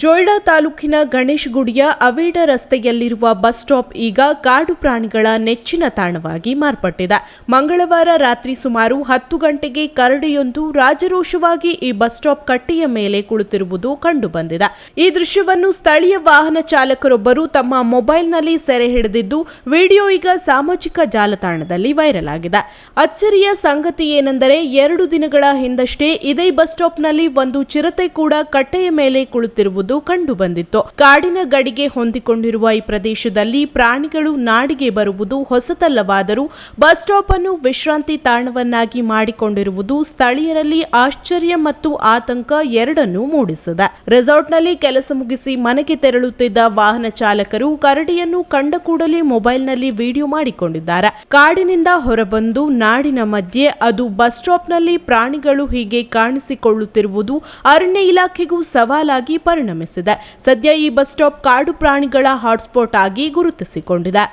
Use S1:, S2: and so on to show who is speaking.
S1: ಜೋಯಿಡಾ ತಾಲೂಕಿನ ಗಣೇಶ್ ಗುಡಿಯ ಅವೇಡ ರಸ್ತೆಯಲ್ಲಿರುವ ಬಸ್ ಸ್ಟಾಪ್ ಈಗ ಕಾಡು ಪ್ರಾಣಿಗಳ ನೆಚ್ಚಿನ ತಾಣವಾಗಿ ಮಾರ್ಪಟ್ಟಿದೆ. ಮಂಗಳವಾರ ರಾತ್ರಿ ಸುಮಾರು ಹತ್ತು ಗಂಟೆಗೆ ಕರಡಿಯೊಂದು ರಾಜರೋಷವಾಗಿ ಈ ಬಸ್ ಸ್ಟಾಪ್ ಕಟ್ಟೆಯ ಮೇಲೆ ಕುಳಿತಿರುವುದು ಕಂಡುಬಂದಿದೆ. ಈ ದೃಶ್ಯವನ್ನು ಸ್ಥಳೀಯ ವಾಹನ ಚಾಲಕರೊಬ್ಬರು ತಮ್ಮ ಮೊಬೈಲ್ನಲ್ಲಿ ಸೆರೆ ಹಿಡಿದಿದ್ದು, ವಿಡಿಯೋ ಈಗ ಸಾಮಾಜಿಕ ಜಾಲತಾಣದಲ್ಲಿ ವೈರಲ್ ಆಗಿದೆ. ಅಚ್ಚರಿಯ ಸಂಗತಿ ಏನೆಂದರೆ, ಎರಡು ದಿನಗಳ ಹಿಂದಷ್ಟೇ ಇದೇ ಬಸ್ ಸ್ಟಾಪ್ನಲ್ಲಿ ಒಂದು ಚಿರತೆ ಕೂಡ ಕಟ್ಟೆಯ ಮೇಲೆ ಕುಳಿತಿರುವುದು ಕಂಡು ಬಂದಿತ್ತು ಕಾಡಿನ ಗಡಿಗೆ ಹೊಂದಿಕೊಂಡಿರುವ ಈ ಪ್ರದೇಶದಲ್ಲಿ ಪ್ರಾಣಿಗಳು ನಾಡಿಗೆ ಬರುವುದು ಹೊಸತಲ್ಲವಾದರೂ ಬಸ್ ಸ್ಟಾಪ್ ಅನ್ನು ವಿಶ್ರಾಂತಿ ತಾಣವನ್ನಾಗಿ ಮಾಡಿಕೊಂಡಿರುವುದು ಸ್ಥಳೀಯರಲ್ಲಿ ಆಶ್ಚರ್ಯ ಮತ್ತು ಆತಂಕ ಎರಡನ್ನೂ ಮೂಡಿಸಿದೆ. ರೆಸಾರ್ಟ್ನಲ್ಲಿ ಕೆಲಸ ಮುಗಿಸಿ ಮನೆಗೆ ತೆರಳುತ್ತಿದ್ದ ವಾಹನ ಚಾಲಕರು ಕರಡಿಯನ್ನು ಕಂಡ ಕೂಡಲೇ ಮೊಬೈಲ್ನಲ್ಲಿ ವಿಡಿಯೋ ಮಾಡಿಕೊಂಡಿದ್ದಾರೆ. ಕಾಡಿನಿಂದ ಹೊರಬಂದು ನಾಡಿನ ಮಧ್ಯೆ ಅದು ಬಸ್ ಸ್ಟಾಪ್ನಲ್ಲಿ ಪ್ರಾಣಿಗಳು ಹೀಗೆ ಕಾಣಿಸಿಕೊಳ್ಳುತ್ತಿರುವುದು ಅರಣ್ಯ ಇಲಾಖೆಗೂ ಸವಾಲಾಗಿ ಪರಿಣಮಿಸಿದೆ ಸದ್ಯ ಈ ಬಸ್ ಸ್ಟಾಪ್ ಕಾಡು ಪ್ರಾಣಿಗಳ ಹಾಟ್ಸ್ಪಾಟ್ ಆಗಿ ಗುರುತಿಸಿಕೊಂಡಿದೆ.